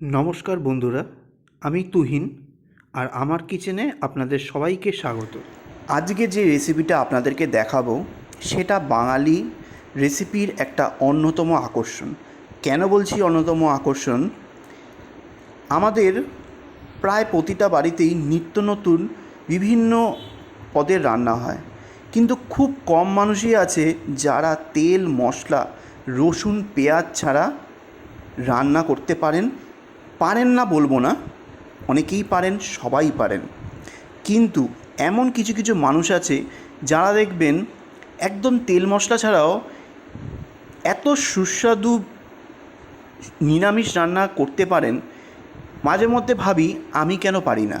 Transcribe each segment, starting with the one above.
নমস্কার বন্ধুরা, আমি তুহিন আর আমার কিচেনে আপনাদের সবাইকে স্বাগত। আজকে যে রেসিপিটা আপনাদেরকে দেখাবো, সেটা বাঙালি রেসিপির একটা অন্যতম আকর্ষণ। কেন বলছি অন্যতম আকর্ষণ? আমাদের প্রায় প্রতিটা বাড়িতেই নিত্য নতুন বিভিন্ন পদের রান্না হয়। কিন্তু খুব কম মানুষই আছে যারা তেল, মশলা, রসুন, পেঁয়াজ ছাড়া রান্না করতে পারেন পারেন না বলব না, অনেকেই পারেন, সবাই পারেন। কিন্তু এমন কিছু কিছু মানুষ আছে যারা দেখবেন একদম তেল মশলা ছাড়াও এত সুস্বাদু নিরামিষ রান্না করতে পারেন, মাঝে মধ্যে ভাবি আমি কেন পারি না।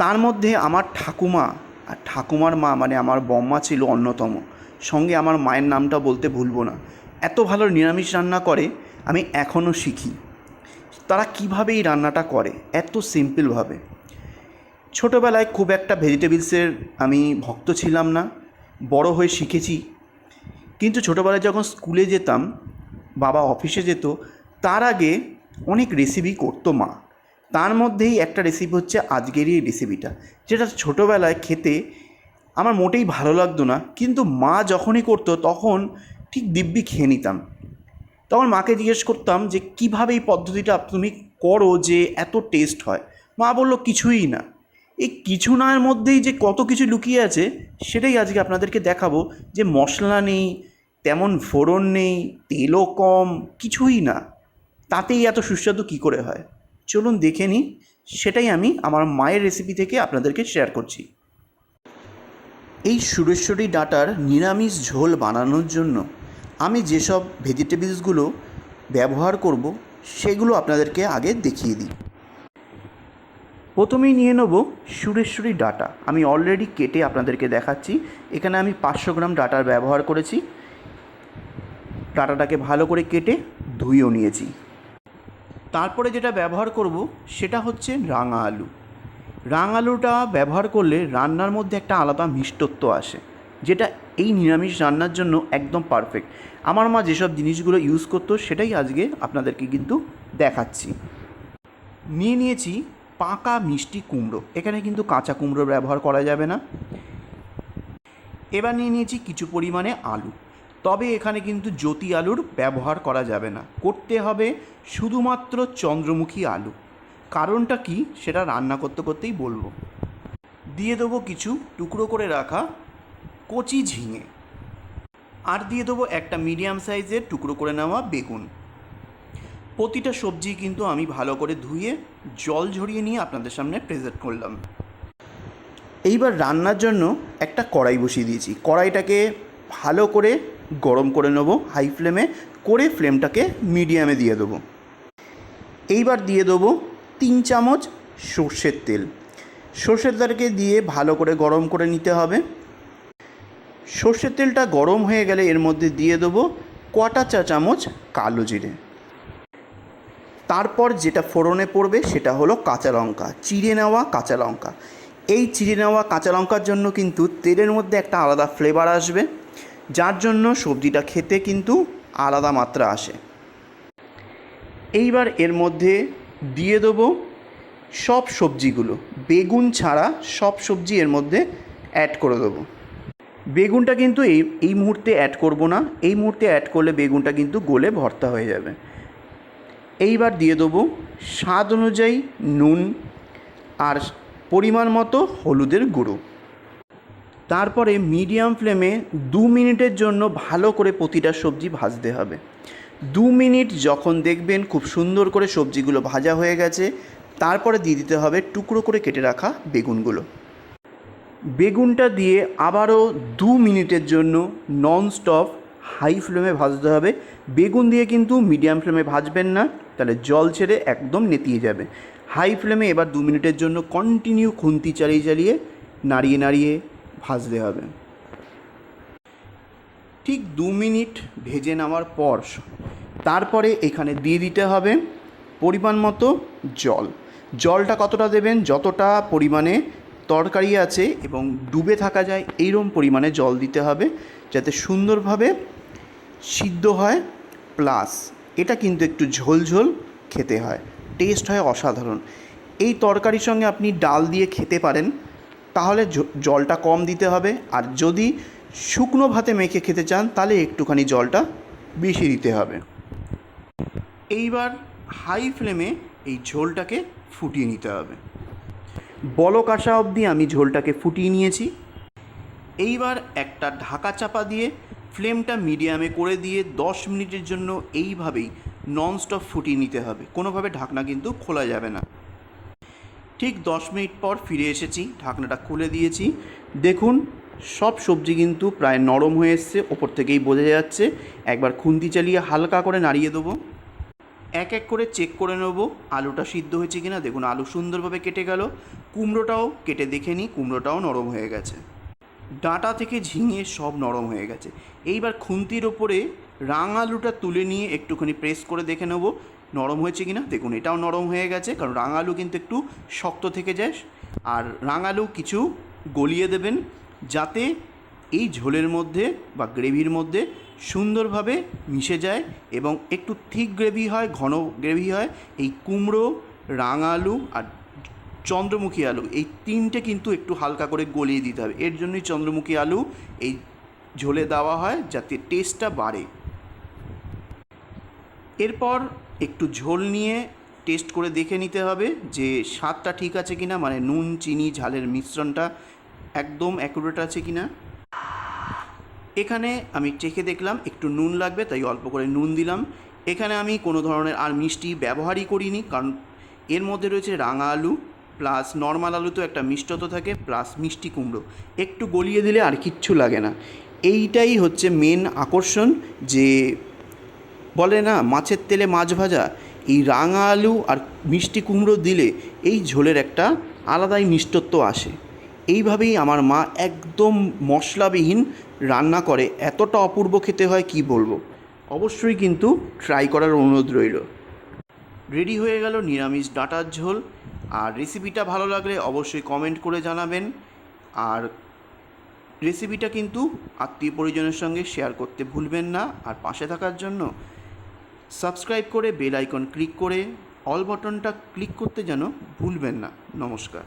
তার মধ্যে আমার ঠাকুমা, আর ঠাকুমার মা মানে আমার বম্মা ছিল অন্যতম, সঙ্গে আমার মায়ের নামটা বলতে ভুলবো না। এত ভালো নিরামিষ রান্না করে আমি এখনও শিখি। তারা কীভাবে এই রান্নাটা করে? এত সিম্পলভাবে ছোটোবেলায় খুব একটা ভেজিটেবলসের আমি ভক্ত ছিলাম না, বড় হয়ে শিখেছি। কিন্তু ছোটোবেলায় যখন স্কুলে যেতাম, বাবা অফিসে যেত, তার আগে অনেক রেসিপি করতো মা। তার মধ্যেই একটা রেসিপি হচ্ছে আজকের এই রেসিপিটা যেটা ছোটোবেলায় খেতে আমার মোটেই ভালো লাগতো না। কিন্তু মা যখনই করতো, তখন ঠিক দিব্যি খেয়ে নিতাম। তখন মাকে জিজ্ঞেস করতাম যে, কীভাবে এই পদ্ধতিটা তুমি করো যে এত টেস্ট হয়? মা বলল, কিছুই না। এই কিছু নার মধ্যেই যে কত কিছু লুকিয়ে আছে, সেটাই আজকে আপনাদেরকে দেখাবো যে মশলা নেই, তেমন ফোড়ন নেই, তেলও কম, কিছুই না। তাতেই এত সুস্বাদু কী করে হয়? চলুন দেখে নিই, সেটাই আমি আমার মায়ের রেসিপি থেকে আপনাদেরকে শেয়ার করছি। এই সুরেশ্বরী ডাটার নিরামিষ ঝোল বানানোর জন্য আমি যেসব ভেজিটেবলসগুলো ব্যবহার করব, সেগুলো আপনাদেরকে আগে দেখিয়ে দিই। প্রথমেই নিয়ে নেব সুরেশ্বরী ডাটা। আমি অলরেডি কেটে আপনাদেরকে দেখাচ্ছি। এখানে আমি পাঁচশো গ্রাম ডাটার ব্যবহার করেছি। ডাটাটাকে ভালো করে কেটে ধুয়েও নিয়েছি। তারপরে যেটা ব্যবহার করব, সেটা হচ্ছে রাঙা আলু। রাঙা আলুটা ব্যবহার করলে রান্নার মধ্যে একটা আলাদা মিষ্টত্ব আসে, যেটা এই নিরামিষ রান্নার জন্য একদম পারফেক্ট আমার মা যেসব জিনিসগুলো ইউজ করতো, সেটাই আজকে আপনাদেরকে কিন্তু দেখাচ্ছি। নিয়ে নিয়েছি পাকা মিষ্টি কুমড়ো। এখানে কিন্তু কাঁচা কুমড়ো ব্যবহার করা যাবে না। এবার নিয়ে নিয়েছি কিছু পরিমাণে আলু। তবে এখানে কিন্তু জ্যোতি আলুর ব্যবহার করা যাবে না। করতে হবে শুধুমাত্র চন্দ্রমুখী আলু। কারণটা কি সেটা রান্না করতে করতেই বলব। দিয়ে দেবো কিছু টুকরো করে রাখা কচি ঝিঙে। আর দিয়ে দেবো একটা মিডিয়াম সাইজের টুকরো করে নেওয়া বেগুন। প্রতিটা সবজি কিন্তু আমি ভালো করে ধুয়ে জল ঝরিয়ে নিয়ে আপনাদের সামনে প্রেজেন্ট করলাম। এইবার রান্নার জন্য একটা কড়াই বসিয়ে দিয়েছি। কড়াইটাকে ভালো করে গরম করে নেব হাই ফ্লেমে করে ফ্লেমটাকে মিডিয়ামে দিয়ে দেবো। এইবার দিয়ে দেবো তিন চামচ সর্ষের তেল। সর্ষের তেলকে দিয়ে ভালো করে গরম করে নিতে হবে। সর্ষের তেলটা গরম হয়ে গেলে এর মধ্যে দিয়ে দেবো কটা চা চামচ কালো জিরে। তারপর যেটা ফোড়নে পড়বে সেটা হলো কাঁচা লঙ্কা, চিড়ে নেওয়া কাঁচা লঙ্কা। এই চিড়ে নেওয়া কাঁচা লঙ্কার জন্য কিন্তু তেলের মধ্যে একটা আলাদা ফ্লেভার আসবে, যার জন্য সবজিটা খেতে কিন্তু আলাদা মাত্রা আসে। এইবার এর মধ্যে দিয়ে দেবো সব সবজিগুলো, বেগুন ছাড়া সব সবজি এর মধ্যে অ্যাড করে দেবো। বেগুনটা কিন্তু এই এই মুহূর্তে অ্যাড করব না। এই মুহূর্তে অ্যাড করলে বেগুনটা কিন্তু গলে ভর্তা হয়ে যাবে। এইবার দিয়ে দেবো স্বাদ অনুযায়ী নুন আর পরিমাণ মতো হলুদের গুঁড়ো। তারপরে মিডিয়াম ফ্লেমে দু মিনিটের জন্য ভালো করে প্রতিটা সবজি ভাজতে হবে। দু মিনিট যখন দেখবেন খুব সুন্দর করে সবজিগুলো ভাজা হয়ে গেছে, তারপরে দিয়ে দিতে হবে টুকরো করে কেটে রাখা বেগুনগুলো। বেগুনটা দিয়ে আবারও দু মিনিটের জন্য নন স্টপ হাই ফ্লেমে ভাজতে হবে। বেগুন দিয়ে কিন্তু মিডিয়াম ফ্লেমে ভাজবেন না, তাহলে জল ছেড়ে একদম নেতিয়ে যাবে। হাই ফ্লেমে এবার দু মিনিটের জন্য কন্টিনিউ খুন্তি চালিয়ে চালিয়ে নাড়িয়ে নাড়িয়ে ভাজতে হবে। ঠিক দু মিনিট ভেজে নেওয়ার পর তারপরে এখানে দিয়ে দিতে হবে পরিমাণ মতো জল। জলটা কতটা দেবেন? যতটা পরিমাণে তরকারি আছে এবং ডুবে থাকা যায় এইরকম পরিমাণে জল দিতে হবে যাতে সুন্দরভাবে সিদ্ধ হয়, প্লাস এটা কিন্তু একটু ঝোল ঝোল খেতে হয়, টেস্ট হয় অসাধারণ। এই তরকারির সঙ্গে আপনি ডাল দিয়ে খেতে পারেন, তাহলে জলটা কম দিতে হবে, আর যদি শুকনো ভাতে মেখে খেতে চান, তাহলে একটুখানি জলটা বেশি দিতে হবে। এইবার হাই ফ্লেমে এই ঝোলটাকে ফুটিয়ে নিতে হবে। বলক আসা অবধি আমি ঝোলটাকে ফুটিয়ে নিয়েছি। এইবার একটা ঢাকা চাপা দিয়ে ফ্লেমটা মিডিয়ামে করে দিয়ে দশ মিনিটের জন্য এইভাবেই ননস্টপ ফুটিয়ে নিতে হবে। কোনোভাবে ঢাকনা কিন্তু খোলা যাবে না। ঠিক দশ মিনিট পর ফিরে এসেছি, ঢাকনাটা খুলে দিয়েছি। দেখুন, সব সবজি কিন্তু প্রায় নরম হয়ে এসছে, ওপর থেকেই বোঝা যাচ্ছে। একবার খুন্তি চালিয়ে হালকা করে নাড়িয়ে দেবো। এক এক করে চেক করে নেব, আলুটা সিদ্ধ হয়েছে কিনা। দেখুন, আলু সুন্দরভাবে কেটে গেল। কুমড়োটাও কেটে দেখে নিই, কুমড়োটাও নরম হয়ে গেছে। ডাঁটা থেকে ঝিঙে সব নরম হয়ে গেছে। এইবার খুন্তির ওপরে রাঙ আলুটা তুলে নিয়ে একটুখানি প্রেস করে দেখে নেব, নরম হয়েছে কিনা। দেখুন, এটাও নরম হয়ে গেছে, কারণ রাঙ আলু কিন্তু একটু শক্ত থেকে যায়। আর রাঙ আলু কিছু গলিয়ে দেবেন, যাতে এই ঝোলের মধ্যে বা গ্রেভির মধ্যে সুন্দরভাবে মিশে যায় এবং একটু থিক গ্রেভি হয়, ঘন গ্রেভি হয়। এই কুমড়ো, রাঙ আলু আর চন্দ্রমুখী আলু এই তিনটে কিন্তু একটু হালকা করে গলিয়ে দিতে হবে। এর জন্যই চন্দ্রমুখী আলু এই ঝোলে দেওয়া হয় যাতে টেস্টটা বাড়ে। এরপর একটু ঝোল নিয়ে টেস্ট করে দেখে নিতে হবে যে স্বাদটা ঠিক আছে কিনা মানে নুন, চিনি, ঝালের মিশ্রণটা একদম অ্যাকুরেট আছে কিনা। এখানে আমি চেখে দেখলাম, একটু নুন লাগবে, তাই অল্প করে নুন দিলাম। এখানে আমি কোনো ধরনের আর মিষ্টি ব্যবহারই করিনি, কারণ এর মধ্যে রয়েছে রাঙা আলু, প্লাস নর্মাল আলু তো একটা মিষ্টতা থাকে, প্লাস মিষ্টি কুমড়ো। একটু গলিয়ে দিলে আর কিচ্ছু লাগে না। এইটাই হচ্ছে মেন আকর্ষণ যে বলে না, মাছের তেলে মাছ ভাজা, এই রাঙা আলু আর মিষ্টি কুমড়ো দিলে এই ঝোলের একটা আলাদাই মিষ্টত্ব আসে। এইভাবেই আমার মা একদম মশলাবিহীন রান্না করে, এতটা অপূর্ব খেতে হয় কি বলব? অবশ্যই কিন্তু ট্রাই করার অনুরোধ রইল। রেডি হয়ে গেল নিরামিষ ডাঁটার ঝোল। আর রেসিপিটা ভালো লাগলে অবশ্যই কমেন্ট করে জানাবেন। আর রেসিপিটা কিন্তু আত্মীয় পরিজনের সঙ্গে শেয়ার করতে ভুলবেন না। আর পাশে থাকার জন্য সাবস্ক্রাইব করে বেল আইকন ক্লিক করে অল বাটনটা ক্লিক করতে যেন ভুলবেন না। নমস্কার।